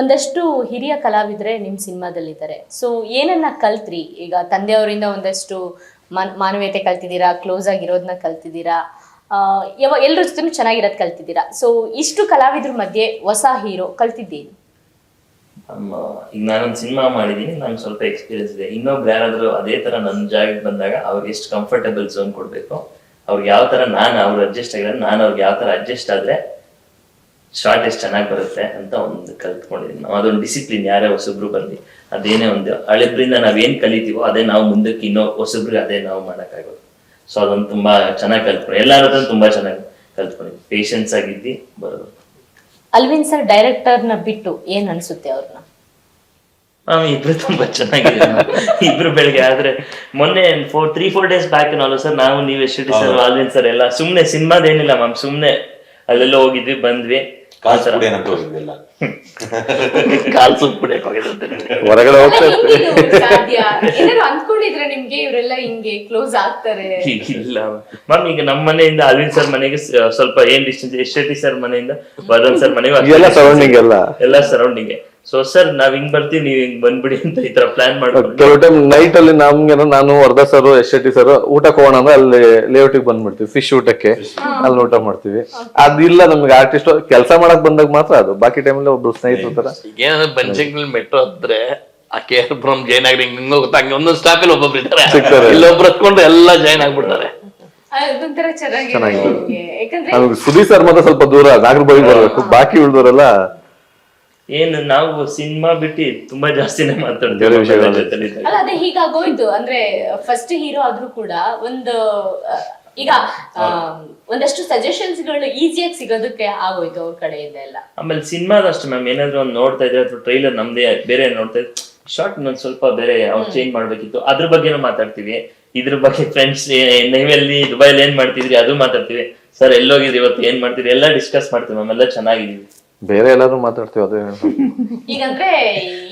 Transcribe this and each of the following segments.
ಒಂದಷ್ಟು ಹಿರಿಯ ಕಲಾವಿದರೆ ನಿಮ್ಮ ಸಿನಿಮಾದಲ್ಲಿದ್ದಾರೆ. ಸೊ ಏನನ್ನ ಕಲ್ತ್ರಿ? ಈಗ ತಂದೆಯವರಿಂದ ಒಂದಷ್ಟು ಮಾನ್, ಮಾನವೀಯತೆ ಕಲ್ತಿದ್ದೀರಾ? ಕ್ಲೋಸ್ ಆಗಿರೋದನ್ನ ಕಲ್ತಿದ್ದೀರಾ? ಯಾವ ಎಲ್ಲರ ಜೊತೆನೂ ಚೆನ್ನಾಗಿರೋದು ಕಲ್ತಿದ್ದೀರಾ? ಸೊ ಇಷ್ಟು ಕಲಾವಿದ್ರ ಮಧ್ಯೆ ಹೊಸ ಹೀರೋ ಕಲ್ತಿದ್ದೀನಿ ಈಗ ನಾನೊಂದು ಸಿನಿಮಾ ಮಾಡಿದೀನಿ, ನಂಗೆ ಸ್ವಲ್ಪ ಎಕ್ಸ್ಪೀರಿಯನ್ಸ್ ಇದೆ. ಇನ್ನೊಬ್ರು ಯಾರಾದರೂ ಅದೇ ಥರ ನನ್ನ ಜಾಗಕ್ಕೆ ಬಂದಾಗ ಅವ್ರಿಗೆ ಎಷ್ಟು ಕಂಫರ್ಟಬಲ್ ಝೋನ್ ಕೊಡಬೇಕು? ಅವ್ರಿಗೆ ಯಾವ ಥರ ನಾನು, ಅವ್ರು ಅಡ್ಜಸ್ಟ್ ಆಗಿರೋದು ನಾನು ಅವ್ರಿಗೆ ಯಾವ ಥರ ಅಡ್ಜಸ್ಟ್ ಆದ್ರೆ ಶಾರ್ಟ್ ಎಷ್ಟು ಚೆನ್ನಾಗಿ ಬರುತ್ತೆ ಅಂತ ಒಂದು ಕಲ್ತ್ಕೊಂಡಿದ್ದೀನಿ. ನಾವು ಅದೊಂದು ಡಿಸಿಪ್ಲಿನ್ ಯಾರೇ ಹೊಸಬ್ರು ಬರಲಿ ಅದೇನೇ ಒಂದು ಹಳೆಬ್ರಿಂದ ನಾವೇನು ಕಲಿತೀವೋ ಅದೇ ನಾವು ಮುಂದಕ್ಕೆ ಇನ್ನೂ ಹೊಸಬ್ರಿಗೆ ಅದೇ ನಾವು ಮಾಡೋಕ್ಕಾಗೋದು. ಸೊ ಅದೊಂದು ತುಂಬಾ ಚೆನ್ನಾಗಿ ಕಲ್ತ್ಕೊಂಡು ಎಲ್ಲರ ಹತ್ರ ತುಂಬಾ ಚೆನ್ನಾಗಿ ಕಲ್ತ್ಕೊಂಡಿದ್ವಿ ಪೇಷನ್ಸ್ ಆಗಿದ್ದಿ ಬರೋದು. ಅಲ್ವಿನ್ ಸರ್ ಡೈರೆಕ್ಟರ್ನ ಬಿಟ್ಟು ಏನ್ ಅನ್ಸುತ್ತೆ ಅವ್ರನ್ನ? ಮ್ಯಾಮ್ ಇಬ್ರು ತುಂಬಾ ಚೆನ್ನಾಗಿದೆ ಇಬ್ರು ಬೆಳಿಗ್ಗೆ ಆದ್ರೆ ಮೊನ್ನೆ four three four days back ನಾನು ಸರ್ ನಾವು ನೀವು ಎಷ್ಟು ಸರ್ ಅಲ್ವಿನ್ ಸರ್ ಎಲ್ಲ ಸುಮ್ನೆ ಸಿನಿಮಾದೇನಿಲ್ಲ ಮ್ಯಾಮ್ ಸುಮ್ನೆ ಅಲ್ಲೆಲ್ಲ ಹೋಗಿದ್ವಿ ಬಂದ್ವಿ. ಕಾಸು ಕೂಡ ಏನಂತ ಹೋಗಿದ್ದಿಲ್ಲ ಕಾಲ್ ಸುಪ್ ಕುಡಿಯಕ್ ಹೋಗಿದ್ದಂತೆ ಹೊರಗಡೆ ಹೋಗ್ತಾ ಇರ್ತೀವಿ. ಸಾಧ್ಯ? ಏನಾದ್ರು ಅಂದ್ಕೊಂಡಿದ್ರೆ ನಿಮ್ಗೆ ಇವರೆಲ್ಲ ಹಿಂಗೆ ಕ್ಲೋಸ್ ಆಗ್ತಾರೆ? ಇಲ್ಲ. ಮ್ಯಾಮ್ ಈಗ ನಮ್ಮ ಮನೆಯಿಂದ ಅಲ್ವಿನ್ ಸರ್ ಮನೆಗೆ ಸ- ಸ್ವಲ್ಪ ಏನ್ ಡಿಸ್ಟೆನ್ಸ್ ಎಷ್ಟೇಟಿ ಸರ್ ಮನೆಯಿಂದ ವರ್ಧನ್ ಸರ್ ಮನೆಗೂ ಎಲ್ಲ ಸರೌಂಡಿಂಗ್ ಎಲ್ಲ. ಎಲ್ಲ ಸರೌಂಡಿಂಗ್ ಸೊ ಸರ್ ನಾವ್ ಹಿಂಗ್ ಬರ್ತೀವಿ ನೀವ್ ಹಿಂಗ್ ಬಂದ್ಬಿಡಿ ಅಂತ ಈ ತರ ಪ್ಲಾನ್ ಮಾಡ್ಕೊಂಡು. ಕೆಲವು ಟೈಮ್ ನೈಟ್ ಅಲ್ಲಿ ನಮ್ಗೆ ನಾನು ವರ್ಧ ಸರ್ ಎಸ್ ಶೆಟ್ಟಿ ಸರ್ ಊಟಕ್ಕೆ ಹೋಗೋಣ ಅಂದ್ರೆ ಅಲ್ಲಿ ಲೇಔಟಿಗೆ ಬಂದ್ಬಿಡ್ತೀವಿ ಫಿಶ್ ಊಟಕ್ಕೆ. ಅಲ್ಲಿ ಊಟ ಮಾಡ್ತೀವಿ. ಅದಿಲ್ಲ ನಮ್ಗೆ ಆರ್ಟಿಸ್ಟ್ ಕೆಲಸ ಮಾಡಕ್ ಬಂದಾಗ ಮಾತ್ರ ಅದು. ಬಾಕಿ ಅಲ್ಲಿ ಒಬ್ರು ಸ್ನೇಹಿತರ ತರ. ಏನಂದ್ರೆ ಬನ್ಶಂಕಲ್ ಮೆಟ್ರೋ ಹತ್ರ ಆ ಕೆ ಆರ್ ಪುರಂ ಜೈನ್ ಆಗ್ರಿ ಹಿಂಗ್ ಗೊತ್ತಾ ಹಂಗೆ ಒಂದೊಂದು ಸ್ಟಾಪ್ ಅಲ್ಲಿ ಒಬ್ಬೊಬ್ರು ಇದ್ದಾರೆ ಸಿಗ್ತಾರೆ. ಇಲ್ಲೊಬ್ರು ಹತ್ಕೊಂಡು ಎಲ್ಲ ಜಾಯ್ನ್ ಆಗ್ಬಿಡ್ತಾರೆ. ಅದೊಂಥರ ಚೆನ್ನಾಗಿದೆ. ಚೆನ್ನಾಗಿದೆ. ನಿಮ್ಗೆ. ಯಾಕಂದ್ರೆ ಸುದೀಪ್ ಸರ್ ಮಾತ್ರ ಸ್ವಲ್ಪ ದೂರ ನಾಗರಬಾವಿ ಬರ್ಬೇಕು. ಬಾಕಿ ಉಳಿದವರೆಲ್ಲ ಏನು ನಾವು ಸಿನಿಮಾ ಬಿಟ್ಟು ತುಂಬಾ ಜಾಸ್ತಿನೇ ಮಾತಾಡ್ತೀವಿ. ಅಲ್ಲ ಅದೇ ಹೀಗಾಗೋಯ್ತು. ಅಂದ್ರೆ ಫಸ್ಟ್ ಹೀರೋ ಆದ್ರೂ ಕೂಡ ಒಂದು ಈಗ ಒಂದಷ್ಟು ಸಜೆಷನ್ಸ್ಗಳು ಈಸಿಯಾಗಿ ಸಿಗೋದಕ್ಕೆ ಆಗೋಯ್ತು ಅವ್ರ ಕಡೆಯಿಂದ ಎಲ್ಲ. ಆಮೇಲೆ ಸಿನಿಮಾದ ಅಷ್ಟೇ ಮ್ಯಾಮ್ ಏನಾದ್ರು ಒಂದು ನೋಡ್ತಾ ಇದ್ರೆ ಅಥವಾ ಟ್ರೈಲರ್ ನಮ್ದೇ ಬೇರೆ ನೋಡ್ತಾ ಇದ್ರೆ ಶಾರ್ಟ್ ಒಂದು ಸ್ವಲ್ಪ ಬೇರೆ ಅವ್ರು ಚೇಂಜ್ ಮಾಡ್ಬೇಕಿತ್ತು. ಅದ್ರ ಬಗ್ಗೆನೂ ಮಾತಾಡ್ತೀವಿ. ಇದ್ರ ಬಗ್ಗೆ ಫ್ರೆಂಡ್ಸ್ ನೀವೆಲ್ಲಿ ದುಬೈಲಿ ಏನ್ ಮಾಡ್ತಿದ್ರಿ ಅದು ಮಾತಾಡ್ತೀವಿ. ಸರ್ ಎಲ್ಲೋಗಿದ್ರಿ ಇವತ್ತು ಏನ್ ಮಾಡ್ತಿದ್ರಿ ಎಲ್ಲ ಡಿಸ್ಕಸ್ ಮಾಡ್ತೀವಿ ಮ್ಯಾಮ್ ಎಲ್ಲ ಚೆನ್ನಾಗಿದೀವಿ ಬೇರೆ ಎಲ್ಲಾರು ಮಾತಾಡ್ತೀವಿ ಅದೇ ಈಗಂದ್ರೆ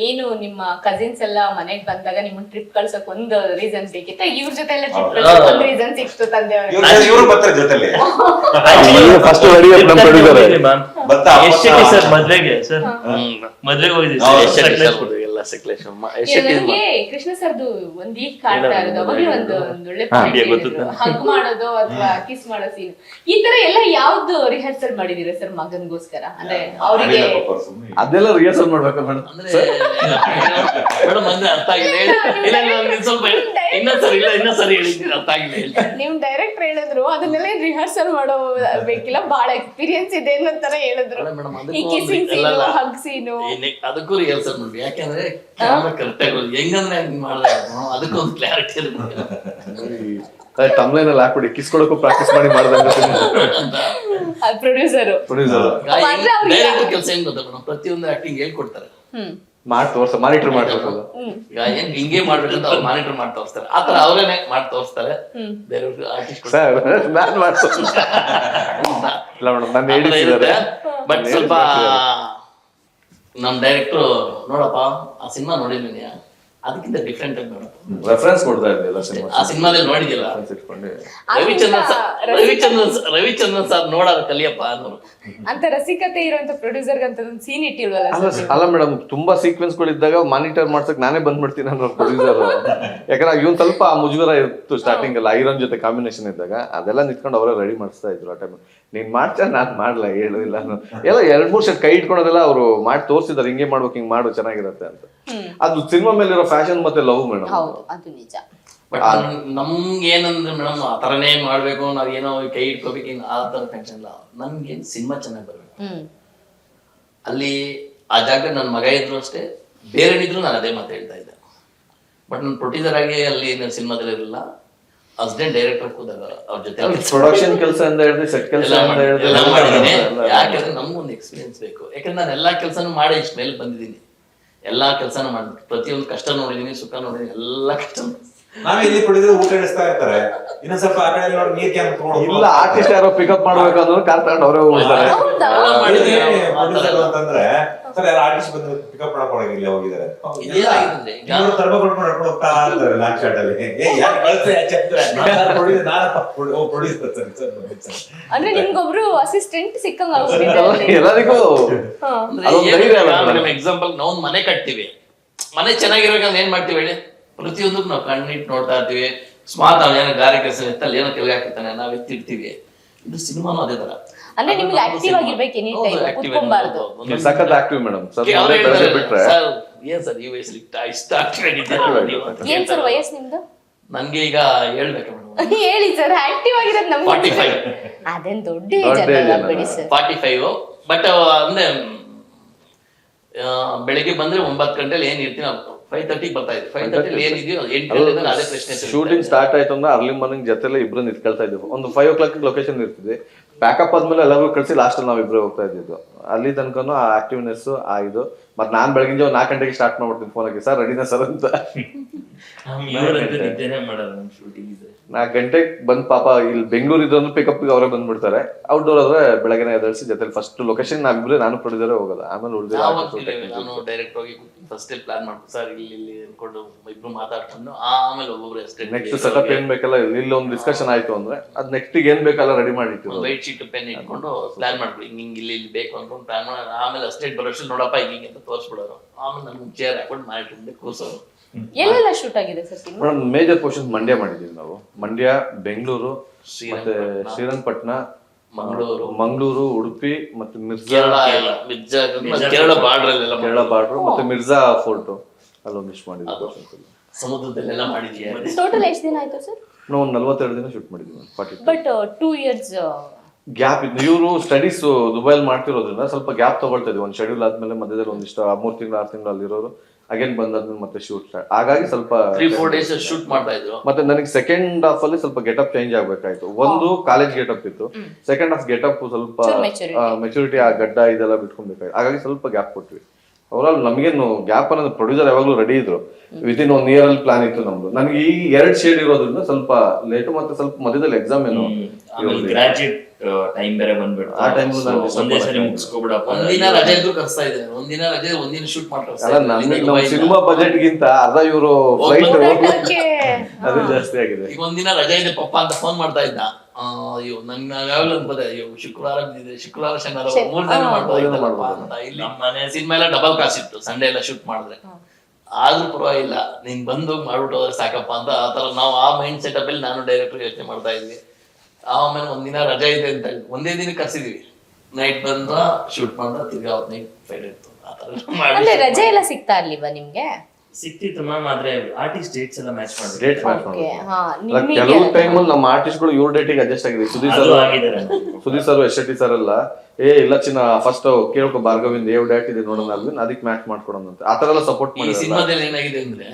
ಏನು ನಿಮ್ಮ ಕಸಿನ್ಸ್ ಎಲ್ಲ ಮನೆಗ್ ಬಂದಾಗ ನಿಮ್ಮ ಟ್ರಿಪ್ ಕಳ್ಸಕ್ ಒಂದು ರೀಸನ್ ಬೇಕಿತ್ತ? ಇವ್ರ ಜೊತೆ ಎಲ್ಲ ಟ್ರಿಪ್ ಕಳ್ಸಕ್ ಒಂದು ರೀಸನ್ ಸಿಕ್ತು ತಂದೆ ಇವ್ರು ಬರ್ತಾರೆ ಜೊತೆಲಿ. ಫಸ್ಟ್ ರೆಡಿ ನಮ್ ಪ್ರೊಡ್ಯೂಸರ್ ಭತ್ತ, ಎಷ್ಟು ಭತ್ತ. ಸರ್ ಮದ್ವೆಗೆ ಸರ್? ಮದ್ವೆಗೆ ಹೋಗಿದ್ವಿ ಹೌದು, ಎಷ್ಟು ಎಷ್ಟೇ ಸಕ್ಲೇಶ್ ಬಿಡು, ಎಲ್ಲ ಸಕ್ಲೇಶ್ ನನಗೆ ಕೃಷ್ಣ ಸರ್ದು ಒಂದ್ ಈಗ ಕಾಡ್ತಾ ಇರೋದು ಅವಾಗಲೇ ಒಂದು ಒಂದ್ ಒಳ್ಳೆ ಹಂಗೆ ಗೊತ್ತು. ಹಗ್ ಮಾಡೋದು ಅಥವಾ ಕಿಸ್ ಮಾಡೋ ಸೀನ್ ಈ ತರ ಎಲ್ಲ ಯಾವ್ದು ರಿಹರ್ಸಲ್ ಮಾಡಿದೀರ ಸರ್ ಮಗನ್ಗೋಸ್ಕರ ಅಂದ್ರೆ ಅವ್ರಿಗೆ ಅದೇ ಪಾಪ ಸುಮ್ನೆ. ಅದೆಲ್ಲ ರಿಹರ್ಸಲ್ ಮಾಡ್ಬೇಕು ಮೇಡಮ್ ಅಂದ್ರೆ ಮೇಡಮ್ ಅಂದ್ರೆ ಅರ್ಥ ಆಗಿದೆ ಹೇಳಿ. ಇಲ್ಲ ಇಲ್ಲ ಒಂದ್ ಸ್ವಲ್ಪ ಹೇಳಿ. ಇನ್ನೊಂದ್ಸರಿ ಇಲ್ಲ ಇನ್ನೊಂದ್ಸರಿ ಹೇಳಿದ್ದೀನಿ ಅರ್ಥ ಆಗಿಲ್ಲ ಹೇಳಿ. ನಿಮ್ ಡೈರೆಕ್ಟರ್ ಹೇಳಿದ್ರು ಅದನ್ನೆಲ್ಲ ರಿಹರ್ಸಲ್ ಮಾಡೋ ಬೇಕಿಲ್ಲ ಬಹಳ ಎಕ್ಸ್ಪೀರಿಯನ್ಸ್ ಇದೆ ಅನ್ನೋ ತರ ಹೇಳಿದ್ರು. ಅಲ್ಲ ಮೇಡಮ್ ಈ ಕಿಸಿಂಗ್ ಸೀನು ಹಗ್ ಸೀನು ಅದಕ್ಕೂ ರಿಹರ್ಸಲ್ ಮಾಡ್ವಿ ಯಾಕಂದ್ರೆ ಕ್ಯಾಮ್ರಾ ಕರೆಕ್ಟ್ ಆಗಿ ಹೆಂಗಂದ್ರೆ ಹಂಗ್ ಒಂದು ಕ್ಲಾರಿಟಿ ಇರುತ್ತೆ ತಮ್ಲೈನ್ ಅಲ್ಲಿ ಹಾಕ್ಬಿಡಿ. ಕಿಸ್ಕೊಳಕ್ಕೂ ಪ್ರಾಕ್ಟೀಸ್ ಮಾಡಿ ಮಾಡ್ದಂಗ ಪ್ರೊಡ್ಯೂಸರ್ ಪ್ರೊಡ್ಯೂಸರ್ ಕೆಲಸ ಏನ್ ಗೊತ್ತಾ ಮೇಡಮ್? ಪ್ರತಿಯೊಂದು ಆಕ್ಟಿಂಗ್ ಹೇಳ್ಕೊಡ್ತಾರೆ. ಮಾಡಿ ತೋರ್ಸ ಮಾನಿಟರ್ ಮಾಡ್ಬೇಕಲ್ಲ ಹೆಂಗ್ ಹಿಂಗೆ ಮಾಡ್ಬೇಕಂತ ಅವ್ರು ಮಾನಿಟರ್ ಮಾಡಿ ತೋರಿಸ್ತಾರೆ. ಆತರ ಅವ್ರೇನೆ ಮಾಡಿ ತೋರಿಸ್ತಾರೆ. ಬೇರೆಯವ್ರಿಗೆ ಆರ್ಟಿಸ್ಟ್ ಸರ್ ನಾನ್ ಬಟ್ ಸ್ವಲ್ಪ ನಮ್ ಡೈರೆಕ್ಟ್ರು ನೋಡಪ್ಪ ಆ ಸಿನಿಮಾ ನೋಡಿದ್ದೀನಿ. ಅದಕ್ಕಿಂತ ಡಿಫ್ರೆಂಟ್ ಆಗಿ ರೆಫರೆನ್ಸ್ ಕೊಡ್ತಾ ಇರಲಿಲ್ಲ ಸಿನಿಮಾ ಆ ಸಿನಿಮಾದಲ್ಲಿ ನೋಡಿದಿಲ್ಲ ಇಟ್ಕೊಂಡು. Ravichandran sir Ravichandran sir Ravichandran sir ನೋಡೋದು ಕಲಿಯಪ್ಪ ಅನ್ನೋರು ಅಂತ ರಸಿಕತೆ ಇರುವಂತ ಪ್ರೊಡ್ಯೂಸರ್ ಅಂತ ಒಂದು ಸೀನ್ ಇಟ್ಟಿಲ್ವಲ್ಲ ಅಲ್ಲ ಅಲ್ಲ ಮೇಡಮ್ ತುಂಬಾ ಸೀಕ್ವೆನ್ಸ್ಗಳು ಇದ್ದಾಗ ಮಾನಿಟರ್ ಮಾಡ್ಸಕ್ ನಾನೇ ಬಂದ್ಬಿಡ್ತೀನಿ ಅನ್ನೋ ಪ್ರೊಡ್ಯೂಸರ್ ಯಾಕಂದ್ರೆ ಇವನ್ ಸ್ವಲ್ಪ ಆ ಮುಜುಗರ ಇತ್ತು ಸ್ಟಾರ್ಟಿಂಗ್ ಅಲ್ಲಿ ಐರನ್ ಜೊತೆ ಕಾಂಬಿನೇಷನ್ ಇದ್ದಾಗ. ಅದೆಲ್ಲ ನಿಂತ್ಕೊಂಡು ಅವರೇ ರೆಡಿ ಮಾಡಿಸ್ತಾ ಇದ್ರು ಆ ಟೈಮ್ ನೀನ್ ಮಾಡ್ತಾ ನಾನ್ ಮಾಡ್ಲಾ? ಹೇಳು ಇಲ್ಲ ಎಲ್ಲ ಎರಡ್ ಮೂರ್ ಸೆಟ್ ಕೈ ಇಟ್ಕೊಳೋದೆಲ್ಲ ಅವರು ಮಾಡಿ ತೋರಿಸಿದಾರೆ ಹಿಂಗೆ ಮಾಡ್ಬೇಕು ಹಿಂಗ್ ಮಾಡು ಚೆನ್ನಾಗಿರತ್ತೆ ಅಂತ. ಅದು ಸಿನಿಮಾ ಮೇಲಿರೋ ಫ್ಯಾಷನ್ ಮತ್ತೆ ಲವ್ ಮೇಡಮ್. ಹೌದು ಅದು ನಿಜ. ಬಟ್ ನಮ್ಗೆ ಏನಂದ್ರೆ ಮೇಡಮ್ ಆ ತರನೇ ಮಾಡ್ಬೇಕು ನಾವ್ ಏನೋ ಕೈ ಇಟ್ಕೋಬೇಕು ಆ ಥರ ಟೆನ್ಷನ್ ಇಲ್ಲ. ನನ್ಗೆ ಸಿನಿಮಾ ಚೆನ್ನಾಗಿ ಬರ್ಬೇಕು. ಅಲ್ಲಿ ಆ ಜಾಗ ನನ್ನ ಮಗ ಇದ್ರು ಅಷ್ಟೇ ಬೇರೆ ಇದ್ರು ನಾನು ಅದೇ ಮಾತು ಹೇಳ್ತಾ ಇದ್ದೆ. ಬಟ್ ನಾನು ಪ್ರೊಡ್ಯೂಸರ್ ಆಗಿ ಅಲ್ಲಿ ಸಿನಿಮಾದಲ್ಲಿ ಇರಲಿಲ್ಲ. ಅಸಿಸ್ಟೆಂಟ್ ಡೈರೆಕ್ಟರ್ ಕೂದಾಗ ಅವ್ರ ಜೊತೆ ಪ್ರೊಡಕ್ಷನ್ ಕೆಲಸ ಅಂತ ಹೇಳಿದ್ರೆ ಸೆಟ್ ಕೆಲಸ ಯಾಕಂದ್ರೆ ನಮ್ಗೊಂದು ಎಕ್ಸ್ಪೀರಿಯನ್ಸ್ ಬೇಕು. ಯಾಕಂದ್ರೆ ನಾನು ಎಲ್ಲಾ ಕೆಲಸನೂ ಮಾಡಿ ಇಷ್ಟ ಮೇಲೆ ಬಂದಿದ್ದೀನಿ. ಎಲ್ಲಾ ಕೆಲಸನೂ ಮಾಡಿದ್ವಿ ಪ್ರತಿಯೊಂದು ಕಷ್ಟ ನೋಡಿದೀನಿ ಸುಖ ನೋಡಿದೀನಿ ಎಲ್ಲಾ ಕಷ್ಟ ನಾವೇ ಇಲ್ಲಿ ಕುಡಿದ್ರೆ ಊಟ ಇಡಿಸ್ತಾ ಇರ್ತಾರೆ. ಇನ್ನೊಂದ್ ಸ್ವಲ್ಪ ಆ ಕಡೆ ನೋಡಿ ನೀರ್ ಕ್ಯಾನ್ ಇಲ್ಲ ಆರ್ಟಿಸ್ಟ್ ಯಾರೋ ಪಿಕಪ್ ಮಾಡ್ಬೇಕು ಅಂದ್ರೆ ಕಾರ್ ತಗೊಂಡು ಅವರೇ ಹೋಗ್ತಾರೆ ಹೌದಾ? ಎಲ್ಲ ಅಂತಂದ್ರೆ ಸರ್ ಯಾರು ಆರ್ಟಿಸ್ಟ್ ಬಂದು ಪಿಕಪ್ ಇಲ್ಲಿ ಹೋಗಿದ್ದಾರೆ. ಇದೇನಾಗಿದೆ ಈಗ? ಇವ್ರು ತರ್ಬ ಕೊಡ್ಕೊಂಡು ನಡ್ಕೊಂಡು ಹೋಗ್ತಾ ಇರ್ತಾರೆ ಲಾಂಗ್ ಶಾಟ್ ಅಲ್ಲಿ. ಏ, ಯಾರ್ ಕಳ್ಸ್ರಿ ಆಚೆ ಅಂತಾರೆ. ನಾನ್ producer, ನಾನಪ್ಪ ಪ್ರೊಡ್ಯೂಸರ್ ಸರ್ ಸರ್ ಸರ್ ಅಂದ್ರೆ ನಿಮ್ಗೊಬ್ರು ಅಸಿಸ್ಟೆಂಟ್ ಸಿಕ್ಕಂಗ್ ಎಲ್ಲರಿಗೂ. ಎಕ್ಸಾಂಪಲ್ ನಾವು ಮನೆ ಕಟ್ತೀವಿ. ಮನೆ ಚೆನ್ನಾಗಿರ್ಬೇಕಂದ್ರೆ ಏನ್ ಮಾಡ್ತೀವಿ ಹೇಳಿ? ಪ್ರತಿಯೊಂದಕ್ಕೂ ನಾವು ಕಣ್ಣಿಟ್ಟು ನೋಡ್ತಾ ಇರ್ತೀವಿ. ಸ್ಮಾರ್ಟ್ ಅವ್ನು ಏನೋ ಗಾರೆ ಕೆಲಸ ಇರ್ತಲ್ಲ ಏನೋ ಕೆಳಗೆ ಹಾಕಿರ್ತಾನೆ ನಾವು ಎತ್ತಿಡ್ತೀವಿ ಇದು ಸಿನಿಮಾನು ಅದೇ ತರ. ಅಂದ್ರೆ ನಿಮ್ಗೆ ಆಕ್ಟಿವ್ ಆಗಿರ್ಬೇಕು ಕುತ್ಕೊಂಬಾರ್ದು. ಸಖತ್ ಆಕ್ಟಿವ್ ಮೇಡಮ್ ಸರ್ ಸರ್ ಏನ್ ಸರ್ ಈ ವಯಸ್ಸಲ್ಲಿ ಇಷ್ಟ active ಆಗಿದ್ದೀರಾ ನೀವು ಅಂತ ಏನ್ ಸರ್ ವಯಸ್ಸು ನಿಮ್ದು? ನನ್ಗೆ ಈಗ ಹೇಳ್ಬೇಕು ಮೇಡಮ್ ಹೇಳಿ ಸರ್ ಆಕ್ಟಿವ್ ಆಗಿರೋದು ನಮ್ಗೆ. ಫಾರ್ಟಿ ಫೈವ್ ಅದೇನ್ ದೊಡ್ಡ ದೊಡ್ಡ ಏಜ್ ಅಲ್ಲ ಅಲ್ಲ. ಬಿಡಿ ಸರ್. ಫಾರ್ಟಿ ಫೈವ್ ಬಟ್ ಅಂದ್ರೆ ಆ, ಬೆಳಿಗ್ಗೆ ಬಂದ್ರೆ ಒಂಬತ್ತು ಗಂಟೆಲಿ ಏನ್ ಇರ್ತೀನಿ ಫೈವ್ ತರ್ಟಿಗೆ ಬರ್ತಾ ಫೈವ್ ತರ್ಟಿಲಿ ಏನಿದೆಯೋ ಎಂಟು ಗಂಟೆ ಅದೇ ಪ್ರಶ್ನೆ ಶೂಟಿಂಗ್ ಸ್ಟಾರ್ಟ್ ಆಯ್ತು ಅಂದ್ರೆ ಅರ್ಲಿ ಮಾರ್ನಿಂಗ್ ಜೊತೆಲೆ ಇಬ್ರು ನಿಂತ್ಕೊಳ್ತಾ ಇದ್ವಿ. ಒಂದು ಫೈವ್ ಓ ಕ್ಲಾಕ್ ಲೊಕೇಶನ್ ಇರ್ತಿದ್ವಿ ಪ್ಯಾಕಪ್ ಆದ್ಮೇಲೆ ಎಲ್ಲರೂ ಕಳಿಸಿ ಲಾಸ್ಟ್ ನಾವು ಇಬ್ರು ಹೋಗ್ತಾ ಇದ್ದಿದ್ದು. ಅಲ್ಲಿ ತನಕನೂ ಆ ಆಕ್ಟಿವ್ನೆಸ್ ಆ ಇದು. ಮತ್ತೆ ನಾನ್ ಬೆಳಗಿನ ನಾಲ್ಕು ಗಂಟೆಗೆ ಸ್ಟಾರ್ಟ್ ಮಾಡ್ಬಿಡ್ತೀನಿ ಫೋನ್ ಹಾಕಿ. ಸರ್ ರೆಡಿನ ಸರ್ ಅಂತ. ನಾಲ್ಕು ಗಂಟೆಗೆ ಬಂದ್ ಪಾಪ ಇಲ್ಲಿ ಬೆಂಗಳೂರು ಇದ್ರು ಪಿಕಪ್ ಅವರೇ ಬಂದ್ಬಿಡ್ತಾರೆ. ಔಟ್ಡೋರ್ ಆದ್ರೆ ಬೆಳಗ್ಗೆ ಎದರ್ಸಿ ಜೊತೆ ಫಸ್ಟ್ ಲೊಕೇಶನ್ ನಾವಿಬ್ರೆ ನಾನು ಪ್ರೊಡ್ಯೂಸರ್ ಹೋಗೋದು. ಆಮೇಲೆ ನಾನು ಡೈರೆಕ್ಟ್ ಹೋಗಿ ಫಸ್ಟ್ ಪ್ಲಾನ್ ಮಾಡ್ಕೊಂಡು ಸರ್ ಇಲ್ಲಿ ಇಲ್ಲಿ ಅನ್ಕೊಂಡು ಇಬ್ರು ಮಾತಾಡ್ಕೊಂಡು ಆಮೇಲೆ ಒಬ್ಬೊಬ್ರು ಅಷ್ಟೇ ನೆಕ್ಸ್ಟ್ ಸೆಟಪ್ ಏನ್ ಬೇಕಲ್ಲ ಇಲ್ಲಿ ಒಂದು ಡಿಸ್ಕಷನ್ ಆಯ್ತು ಅಂದ್ರೆ ಅದ್ ನೆಕ್ಸ್ಟ್ ಏನ್ ಬೇಕಲ್ಲ ರೆಡಿ ಮಾಡಿಟ್ಟು ವೈಟ್ ಶೀಟ್ ಪೆನ್ ಇಟ್ಕೊಂಡು ಪ್ಲಾನ್ ಮಾಡ್ಬಿಡಿ. ಹಿಂಗ್ ಹಿಂಗ್ ಇಲ್ಲಿ ಇಲ್ಲಿ ಬೇಕು ಅನ್ಕೊಂಡು ಪ್ಲಾನ್ ಮಾಡಿ ಆಮೇಲೆ ಅಷ್ಟೇ ಬರೋಷ್ಟು ನೋಡಪ್ಪ ಹಿಂಗ್ ಅಂತ ತೋರಿಸ್ಬಿಡೋರು. ಆಮೇಲೆ ನಮ್ಗೆ ಚೇರ್ ಹಾಕೊಂಡು ಮಾಡಿ ಕೂರ್ಸೋರು. ಎಲ್ಲೆಲ್ಲ ಶೂಟ್ ಆಗಿದೆ sir cinema? Madam major portion Mandya ಮಾಡಿದೀವಿ ನಾವು. ಮಂಡ್ಯ ಬೆಂಗಳೂರು ಮತ್ತೆ ಶ್ರೀರಂಗಪಟ್ಟಣ ಮಂಗಳೂರು. ಮಂಗಳೂರು ಉಡುಪಿ ಮತ್ತೆ ಮಿರ್ಜಾ ಮಿರ್ಜಾ ಕೇರಳ ಬಾರ್ಡರ್ ಅಲ್ಲೆಲ್ಲ ಕೇರಳ ಬಾರ್ಡರ್ ಮತ್ತೆ ಮಿರ್ಜಾ ಫೋರ್ಟ್. ಅಲ್ಲೊಂದು ಮಿಸ್ ಮಾಡಿದ್ವಿ ಸಮುದ್ರದಲ್ಲೆಲ್ಲ ಮಾಡಿದ್ದೀವಿ ಟೋಟಲ್ ಎಷ್ಟು ದಿನ ಆಯ್ತು ಸರ್ ನಾವು ಒಂದು ನಲ್ವತ್ತೆರಡು ದಿನ ಶೂಟ್ ಮಾಡಿದ್ವಿ forty but two years gap ಇತ್ತು. ಇವರು ಸ್ಟಡೀಸ್ ದುಬೈಲ್ ಮಾಡ್ತಿರೋದ್ರಿಂದ ಸ್ವಲ್ಪ ಗ್ಯಾಪ್ ತಗೊಳ್ತಾ ಇದ್ವಿ. ಒಂದು ಶೆಡ್ಯೂಲ್ ಆದ್ಮೇಲೆ ಮಧ್ಯದಲ್ಲಿ ಒಂದಿಷ್ಟು ಮೂರ್ ತಿಂಗಳು ಆರು ತಿಂಗಳು ಅಲ್ಲಿರೋರು. ಅಗೇನ್ ಬಂದಾದ್ಮೇಲೆ ಮತ್ತೆ ಶೂಟ್ ಸ್ಟಾರ್ಟ್ ಹಾಗಾಗಿ ಸ್ವಲ್ಪ ತ್ರೀ ಫೋರ್ ಡೇಸ್ ಶೂಟ್ ಮಾಡ್ತಾ ಇದ್ರು. ಮತ್ತೆ ನನಗೆ ಸೆಕೆಂಡ್ ಹಾಫ್ ಅಲ್ಲಿ ಸ್ವಲ್ಪ ಗೆಟಪ್ ಚೇಂಜ್ ಆಗ್ಬೇಕಾಯ್ತು. ಒಂದು ಕಾಲೇಜ್ ಗೆಟಪ್ ಇತ್ತು. ಸೆಕೆಂಡ್ ಹಾಫ್ ಗೆಟಪ್ ಸ್ವಲ್ಪ ಚೂರ್ ಮೆಚುರಿಟಿ ಆ ಗಡ್ಡ ಇದೆಲ್ಲ ಬಿಟ್ಕೊಬೇಕಾಯ್ತು ಹಾಗಾಗಿ ಸ್ವಲ್ಪ ಗ್ಯಾಪ್ ಕೊಟ್ವಿ. ಅವರಲ್ಲಿ ನಮಗೇನು ಗ್ಯಾಪ್ ಅನ್ನೋದು ಪ್ರೊಡ್ಯೂಸರ್ ಯಾವಾಗಲೂ ರೆಡಿ ಇದ್ರು. ವಿತ್ ಇನ್ ಒನ್ ಇಯರ್ ಅಲ್ಲಿ ಪ್ಲಾನ್ ಇತ್ತು ನಮ್ದು. ನನಗೆ ಈ ಎರಡ್ ಶೇಡ್ ಇರೋದ್ರಿಂದ ಸ್ವಲ್ಪ ಲೇಟ್ ಮತ್ತೆ ಸ್ವಲ್ಪ ಮಧ್ಯದಲ್ಲಿ ಎಕ್ಸಾಮ್ ಏನು ಟೈಮ್ ಬೇರೆ ಬಂದ್ಬಿಡ್ತು. ಆ time So, ನಾನು disturb ಒಂದೇ ಸರಿ ಮಾಡಕ್ಕೆ ಮುಗಿಸ್ಕೊಬಿಡಪ್ಪ. ಒಂದಿನ ರಜೆ ಇದ್ರು ಕರ್ಸ್ತಾ ಇದ್ದಾರೆ. ಒಂದಿನ ರಜೆ ಒಂದಿನ ಶೂಟ್ ಮಾಡ್ತಾ ಅಲ್ಲ ನಮ್ಗೆ ನಮ್ಮ ಸಿನಿಮಾ ಬಜೆಟ್ ಗಿಂತ ಅರ್ಧ ಇವರು ಫ್ಲೈಟ್ ಅದೇ ಜಾಸ್ತಿ ಆಗಿದೆ. ಈಗ ಒಂದಿನ ರಜೆ ಇದೆ ಪಪ್ಪ ಅಂತ ಫೋನ್ ಮಾಡ್ತಾ ಇದ್ದ. ಆ, ಅಯ್ಯೋ ನಂಗೆ ನಾವ್ ಯಾವಾಗ್ಲೂ ಅನ್ಕೋದೆ ಅಯ್ಯೋ ಶುಕ್ರವಾರ ಇದೆ ಶುಕ್ರವಾರ ಶನಿವಾರ ಮೂರ್ ದಿನ ಅಂತ. ಇಲ್ಲಿ ನಮ್ಮ ಮನೆ ಸಿನಿಮಾ ಎಲ್ಲ ಡಬಲ್ ಕಾಸ್ಟ್ ಇತ್ತು ಸಂಡೇ ಎಲ್ಲ ಶೂಟ್ ಮಾಡಿದ್ರೆ. ಆದ್ರೂ ಪರವಾಗಿಲ್ಲ ನೀನ್ ಬಂದು ಮಾಡ್ಬಿಟ್ಟು ಹೋದ್ರೆ ಸಾಕಪ್ಪ ಅಂತ ಆ ತರ ನಾವು ಆ ಮೈಂಡ್ ಸೆಟಪ್ ಅಲ್ಲಿ ನಾನು ಡೈರೆಕ್ಟರ್ ಯೋಚನೆ ಮಾಡ್ತಾ ಇದ್ವಿ. ಆಮೇಲೆ ಒಂದಿನ ರಜೆ ಇದೆ ಅಂತ ಹೇಳಿ ಒಂದೇ ದಿನ ಕರ್ಸಿದೀವಿ. ನೈಟ್ ಬಂದ ಶೂಟ್ ಮಾಡ್ದ ತಿರ್ಗಾ ಅವತ್ ನೈಟ್ ಫೈಡ್ ಇತ್ತು. ಆ ಮಾಡಿ ರಜೆ ಎಲ್ಲ ಸಿಗ್ತಾ ಇರ್ಲಿಲ್ವಾ ನಿಮ್ಗೆ? ಸಿಕ್ತಿತ್ತು ಮ್ಯಾಮ್ ಆದ್ರೆ ಆರ್ಟಿಸ್ಟ್ ಡೇಟ್ಸ್ ಎಲ್ಲ ಮ್ಯಾಚ್ ಮಾಡ್ಬೇಕು ಡೇಟ್ ಮ್ಯಾಚ್ ಓಕೆ ಹಾ ನಿಮಗೆ ಕೆಲವು ಟೈಮಲ್ಲಿ ನಮ್ಮ ಆರ್ಟಿಸ್ಟ್ಗಳು ಇವ್ರ ಡೇಟಿಗೆ ಅಡ್ಜಸ್ಟ್ ಆಗಿದೆ ಸುದೀಪ್ ಅದು ಸರ್ ಆಗಿದ್ದಾರೆ Sudeep sir S T sir ಎಲ್ಲ ಏ ಇಲ್ಲ ಚಿನ್ನ ಫಸ್ಟ್ ಕೇಳ್ಕೊ ಭಾರ್ಗವಿಂದ ಏವ್ ಡೇಟ್ ಇದೆ ನೋಡೋಣ ಅಲ್ವಿನ್ ಅದಕ್ಕೆ ಮ್ಯಾಚ್ ಮಾಡ್ಕೊಡೋಣ ಅಂತ. ಆತರ ಎಲ್ಲ ಸಪೋರ್ಟ್ ಈ ಮಾಡಿರಲ್ಲ ಸಿನಿಮಾದಲ್ಲಿ ಏನಾಗಿದೆ ಅಂದ್ರೆ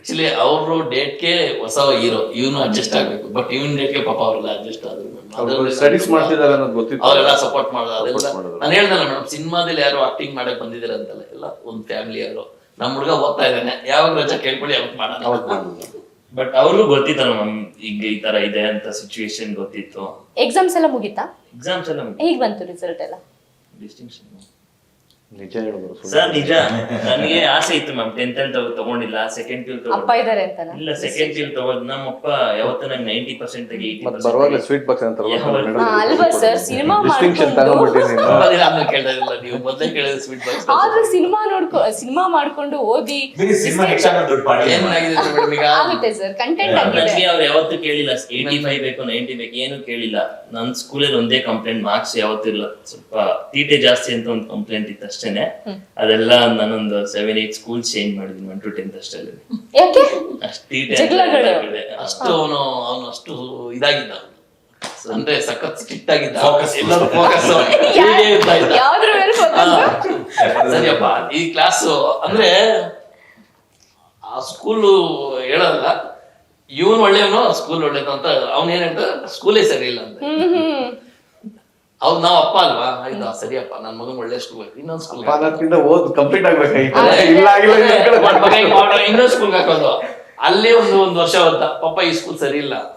ಆಕ್ಚುಲಿ ಅವರು ಡೇಟ್ಗೆ ಹೊಸ ಹೀರೋ ಇವನು ಅಡ್ಜಸ್ಟ್ ಆಗ್ಬೇಕು. ಬಟ್ ಇವನ್ ಡೇಟ್ಗೆ ಪಾಪ ಅವ್ರಲ್ಲ ಅಡ್ಜಸ್ಟ್ ಆದ್ರು. ಸ್ಟಡೀಸ್ ಮಾಡ್ತಿದ್ದಾರೆ ಅನ್ನೋದು ಗೊತ್ತಿತ್ತು. ಅವರೆಲ್ಲ ಸಪೋರ್ಟ್ ಮಾಡೋದು ಅದೆಲ್ಲ ನಾನು ಹೇಳ್ದಲ್ಲ ಮೇಡಮ್ ಸಿನಿಮಾದಲ್ಲಿ ಯಾರು ಆಕ್ಟಿಂಗ್ ಮಾಡಕ್ ಬಂದಿದ್ದಾರೆ ಅಂತಲ್ಲ ಎಲ್ಲ ಒಂದ್ ಫ್ಯಾಮಿಲಿ ಯಾರು. ನಮ್ಮ ಹುಡುಗ ಓದ್ತಾ ಇದ್ದಾನೆ. ಯಾವಾಗ ರಜಾ ಕೇಳ್ಕೊಳ್ಳಿ ಅವ್ರು ಮಾಡೋಣ ಬಟ್ ಅವ್ರಿಗೂ ಗೊತ್ತಿತ್ತಲ್ಲ ಮ್ಯಾಮ್ ಈಗ ಈ ತರ ಇದೆ ಅಂತ ಸಿಚುವೇಶನ್ ಗೊತ್ತಿತ್ತು. ಎಕ್ಸಾಮ್ಸ್ ಎಲ್ಲ ಮುಗಿತಾ? ಎಕ್ಸಾಮ್ಸ್ ಎಲ್ಲ ಹೇಗ್ ಬಂತು ರಿಸಲ್ಟ್ ಎಲ್ಲ? ಡಿಸ್ಟಿಂಕ್ಷನ್ ನಿಜ. ಸರ್ ನಿಜ. ನನಗೆ ಆಸೆ ಇತ್ತು ಮ್ಯಾಮ್ ಟೆಂತ್ ಅಲ್ಲಿ ತಗೊಂಡಿಲ್ಲ ಸೆಕೆಂಡ್ ಅಪ್ಪ ಇದಾರೆ ಇಲ್ಲ ಸೆಕೆಂಡ್ ಪಿ ತಗೊಂಡ್ ನಮ್ಮಪ್ಪ ಯಾವತ್ತೂ ನಂಗೆ ನೈಂಟಿ ಪರ್ಸೆಂಟ್ ತೆಗಿ ಏಯ್ಟಿ ಮತ್ ಬರುವಾಗಲೇ ಸ್ವೀಟ್ ಬಾಕ್ಸ್ ಅಲ್ವಾ ಸರ್ ಸಿನಿಮಾ ಡಿಸ್ಟಿಂಕ್ಷನ್ ತಗೊಂಡ್ಬಿಟ್ಟಿದ್ದೀನಿ ನೀವು ಮೊದಲೇ ಕೇಳಿದ್ರೆ ಸ್ವೀಟ್ ಬಾಕ್ಸ್ ಆದ್ರೆ ಸಿನಿಮಾ ನೋಡ್ಕೊ ಸಿನಿಮಾ ಮಾಡ್ಕೊಂಡು ಓದಿ ಸಿನಿಮಾ ಎಕ್ಸಾಮ್ ದುಡ್ಡು ಪಾಡಿ ಏನಾಗಿದೆ ಮೇಡಮ್ ಈಗ? ಆಗುತ್ತೆ ಸರ್ ಕಂಟೆಂಟ್ ಆಗಿದೆ. ನನಗೆ ಅವ್ರು ಯಾವತ್ತೂ ಕೇಳಿಲ್ಲ. ಏಯ್ಟಿ ಫೈವ್ ಬೇಕು ನೈಂಟಿ ಬೇಕು ಏನು ಕೇಳಿಲ್ಲ. ನನ್ನ ಸ್ಕೂಲಲ್ಲಿ ಒಂದೇ ಕಂಪ್ಲೇಂಟ್ ಮಾರ್ಕ್ಸ್ ಯಾವತ್ತಿಲ್ಲ ಸ್ವಲ್ಪ ತೀಟೆ ಜಾಸ್ತಿ ಅಂತ ಒಂದು ಕಂಪ್ಲೇಂಟ್ ಇತ್ತು ಅಷ್ಟೇನೆ. ಅದೆಲ್ಲ ನಾನೊಂದು ಸೆವೆನ್ ಏಟ್ ಸ್ಕೂಲ್ ಚೇಂಜ್ ಮಾಡಿದೀನಿ ಒನ್ ಟು ಟೆಂತ್ ಅಷ್ಟಲ್ಲಿ ಯಾಕೆ? ಅಷ್ಟು. ಆಗಿದೆ. ಅವನು ಅವನು ಅಷ್ಟು ಇದಾಗಿದ್ದ ಅವ್ನು. ಅಂದ್ರೆ ಸಖತ್ ಸ್ಟ್ರಿಕ್ಟ್ ಆಗಿದ್ದ. ಎಲ್ಲರೂ ಫೋಕಸ್ ಯಾವ್ದ್ರ ಮೇಲೆ focus? ಸರಿಯಪ್ಪ ಈ ಕ್ಲಾಸ್ ಅಂದ್ರೆ ಆ ಸ್ಕೂಲು ಹೇಳಲ್ಲ ಇವನ್ ಒಳ್ಳೆಯವನು ಸ್ಕೂಲ್ ಒಳ್ಳೇದು ಅಂತ ಅವ್ನ್ ಏನ್ ಹೇಳ್ತಾರೆ ಸ್ಕೂಲೇ ಸರಿ ಇಲ್ಲ ಅಂತ. ಹ್ಮ್ ಹ್ಮ್. ಅವ್ರು ನಾವ್ ಅಪ್ಪ ಅಲ್ವಾ? ಆಯ್ತಾ? ಸರಿಯಪ್ಪ ನನ್ ಮಗನ್ ಒಳ್ಳೆ ಸ್ಕೂಲ್ ಇನ್ನೊಂದ್ ಸ್ಕೂಲ್ ಅನ್ನೋದ್ಕಿಂತ ಓದ್ ಕಂಪ್ಲೀಟ್ ಆಗ್ಬೇಕಾಗಿತ್ತು ಇಲ್ಲ ಇನ್ನೊಂದ್ ಸ್ಕೂಲ್ ಹಾಕೋದು. ಅಲ್ಲೇ ಒಂದು ಒಂದು ವರ್ಷ ಬಂತ ಪಾಪ ಈ ಸ್ಕೂಲ್ ಸರಿ ಇಲ್ಲ ಅಂತ.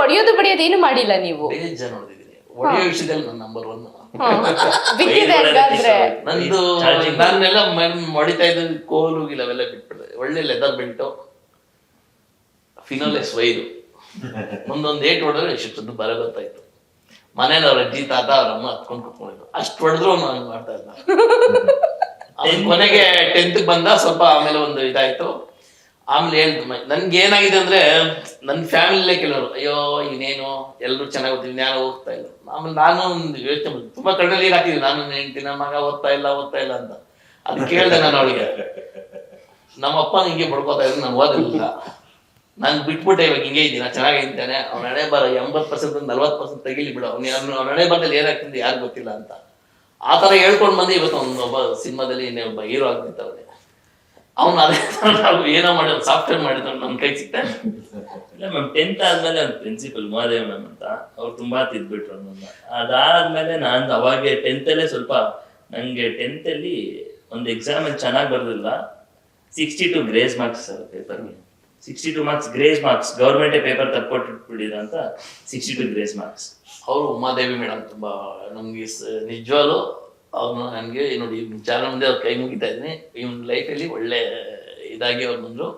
ಹೊಡೆಯೋದು ಬಡಿಯೋದು ಏನು ಮಾಡಿಲ್ಲ ನೀವು? ಜನ ನೋಡಿದೀನಿ ಒಡೆಯೋ ವಿಷಯದಲ್ಲಿ ನನ್ನ ನಂಬರ್ ಒನ್ ನಂದು. ನಾನೆಲ್ಲ ಹೊಡಿತಾ ಇದ್ದ ಕೋಲು ಗಿಲ್ ಅವೆಲ್ಲ ಬಿಟ್ಬಿಡ್ದೆ. ಒಳ್ಳೆ ಲೆದರ್ ಬೆಲ್ಟು ಫಿನೋಲೆಸ್ ವೈರು ಒಂದೊಂದು ಏಟ್ ಹೊಡೆದ್ರೆ ಇಷ್ಟೊಂದು ಬರ ಗೊತ್ತಾಯ್ತು ಮನೇಲಿ ಅವ್ರ ಅಜ್ಜಿ ತಾತ ಅವ್ರ ಅಮ್ಮ ಹತ್ಕೊಂಡು ಕುತ್ಕೊಂಡಿದ್ರು. ಅಷ್ಟು ಹೊಡೆದ್ರು ಹಂಗ್ ಮಾಡ್ತಾ ಇದ್ದ ಅವ್ನ್ ಕೊನೆಗೆ ಟೆಂತ್ ಬಂದ ಸ್ವಲ್ಪ ಆಮೇಲೆ ಒಂದು ಇದಾಯ್ತು. ಆಮೇಲೆ ಹೇಳ್ತು ಮ- ನನ್ಗೆ ಏನಾಗಿದೆ ಅಂದ್ರೆ ನನ್ನ ಫ್ಯಾಮಿಲಿಲೇ ಕೆಲವರು ಅಯ್ಯೋ ಇನ್ನೇನು? ಎಲ್ಲರೂ ಚೆನ್ನಾಗಿ ಓದ್ತೀವಿ ಯಾರು ಹೋಗ್ತಾ ಇಲ್ಲ. ಆಮೇಲೆ ನಾನು ಒಂದು ಯೋಚನೆ ತುಂಬಾ ಕಣ್ಣಲ್ಲಿ ನೀರು ಹಾಕಿದ್ವಿ ನಾನು ಹೆಂಡತಿ ನನ್ನ ಮಗ ಓದ್ತಾ ಇಲ್ಲ ಓದ್ತಾ ಇಲ್ಲ ಅಂತ. ಅದು ಕೇಳ್ದೆ ನಾನು ಅವಳಿಗೆ. ನಮ್ಮ ಅಪ್ಪ ಹಿಂಗೆ ಬಡ್ಕೋತಾ ಇದ್ರು ನಾನು ಓದಿಲ್ಲ ನಾನು ಬಿಟ್ಬಿಟ್ಟೆ ಇವಾಗ ಹಿಂಗೆ ಇದ್ದೀನಿ, ನಾನು ಚೆನ್ನಾಗಿದ್ದೇನೆ ಅವ್ನ ಹಣೆ ಬರ ಎಂಬತ್ತು ಪರ್ಸೆಂಟ್ ನಲ್ವತ್ತು ಪರ್ಸೆಂಟ್ ತೆಗಿಲಿ ಬಿಡು. ಅವ್ನು ಅವ್ನ ಹಣೆ ಬರದಲ್ಲಿ ಏನಾಗ್ತಿದೆ ಯಾರು ಗೊತ್ತಿಲ್ಲ ಅಂತ. ಆ ಥರ ಹೇಳ್ಕೊಂಡು ಬಂದು ಇವತ್ತು ಅವ್ನು ಒಬ್ಬ ಸಿನಿಮಾದಲ್ಲಿ ಇನ್ನೇ ಒಬ್ಬ ಹೀರೋ ಆಗ್ತಿದ್ದವನೆ ಅವ್ನು ಅದೇ ಥರ ನಾವು ಏನೋ ಮಾಡಿದ್ರು ಸಾಫ್ಟ್ವೇರ್ ಮಾಡಿದ್ರು ನಮ್ಮ ಕೈ ಸಿಗ್ತಾ ಇಲ್ಲ. ಮ್ಯಾಮ್ ಟೆಂತ್ ಆದ್ಮೇಲೆ ಒಂದು ಪ್ರಿನ್ಸಿಪಲ್ ಮಹಾದೇವ್ ಮ್ಯಾಮ್ ಅಂತ. ಅವ್ರು ತುಂಬಾ ತಿದ್ಬಿಟ್ರು ನನ್ನ ಅದಾದ್ಮೇಲೆ ನಾನು ಅವಾಗೆ ಟೆಂತಲ್ಲೇ ಸ್ವಲ್ಪ ನನಗೆ ಟೆಂತಲ್ಲಿ ಒಂದು ಎಕ್ಸಾಮ್ ಅಲ್ಲಿ ಚೆನ್ನಾಗಿ ಬರೋದಿಲ್ಲ ಸಿಕ್ಸ್ಟಿ ಟು ಗ್ರೇಸ್ ಮಾರ್ಕ್ಸ್ ಪೇಪರ್ಗೆ sixty two marks grace marks ಗೌರ್ಮೆಂಟೇ ಪೇಪರ್ ತಕ್ಕೊಟ್ಬಿಟ್ಟಿದ ಅಂತ ಸಿಕ್ಸ್ಟಿ ಟು ಗ್ರೇಸ್ ಮಾರ್ಕ್ಸ್ ಅವರು ಉಮಾದೇವಿ ಮೇಡಮ್ ತುಂಬಾ ನಮ್ಗೆ ನಿಜವಾಗ್ಲು ಅವ್ರು ನನಗೆ ನೋಡಿ ಚಾನಲ್ ಮುಂದೆ ಅವ್ರ ಕೈ ಮುಗಿತಾ ಇದ್ದೀನಿ. ಇವನ್ ಲೈಫಲ್ಲಿ ಒಳ್ಳೆ ಇದಾಗಿ ಅವ್ರು ಬಂದ್ರು.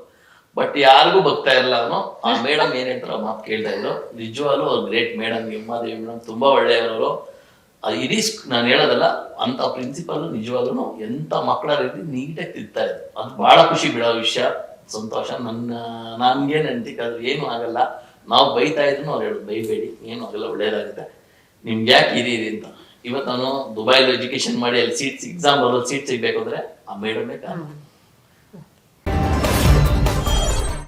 ಬಟ್ ಯಾರಿಗೂ ಬರ್ತಾ ಇರಲ್ಲ ಅವನು. ಆ ಮೇಡಮ್ ಏನ್ ಮಾತು ಕೇಳ್ತಾ ಇದ್ರು. ನಿಜವಾಗ್ಲು ಅವ್ರು ಗ್ರೇಟ್ ಮೇಡಮ್ ಉಮಾದೇವಿ ಮೇಡಮ್ ತುಂಬಾ ಒಳ್ಳೆಯವರು. ಇಡೀ ನಾನು ಹೇಳೋದಲ್ಲ, ಅಂತ ಪ್ರಿನ್ಸಿಪಲ್ ನಿಜವಾಗ್ಲು ಎಂತ ಮಕ್ಕಳ ರೀತಿ ನೀಟಾಗಿ ತಿಂತಾ ಇದ್ರು. ಅದು ಬಹಳ ಖುಷಿ ಬಿಡೋ ವಿಷಯ. ಸಂತೋಷ. ನನ್ನ ನನ್ಗೇನು ಅಂತಿಕಾದ್ರೆ ಏನು ಆಗಲ್ಲ. ನಾವು ಬೈತಾ ಇದ್ರು ಅವ್ರು ಹೇಳೋದು, ಬೈಬೇಡಿ, ಏನು ಆಗಲ್ಲ ಒಳ್ಳೇದಾಗುತ್ತೆ ನಿಮ್ಗೆ ಯಾಕೆ ಇದೆ ಅಂತ? ಇವತ್ತು ನಾನು ದುಬೈಲಿ ಎಜುಕೇಶನ್ ಮಾಡಿ ಅಲ್ಲಿ ಸೀಟ್ಸ್ ಎಕ್ಸಾಮ್ ಬರೋದು ಸೀಟ್ ಸಿಗ್ಬೇಕು ಅಂದ್ರೆ, ಆ ಮೇಡಮೇ ಕಾರಣ.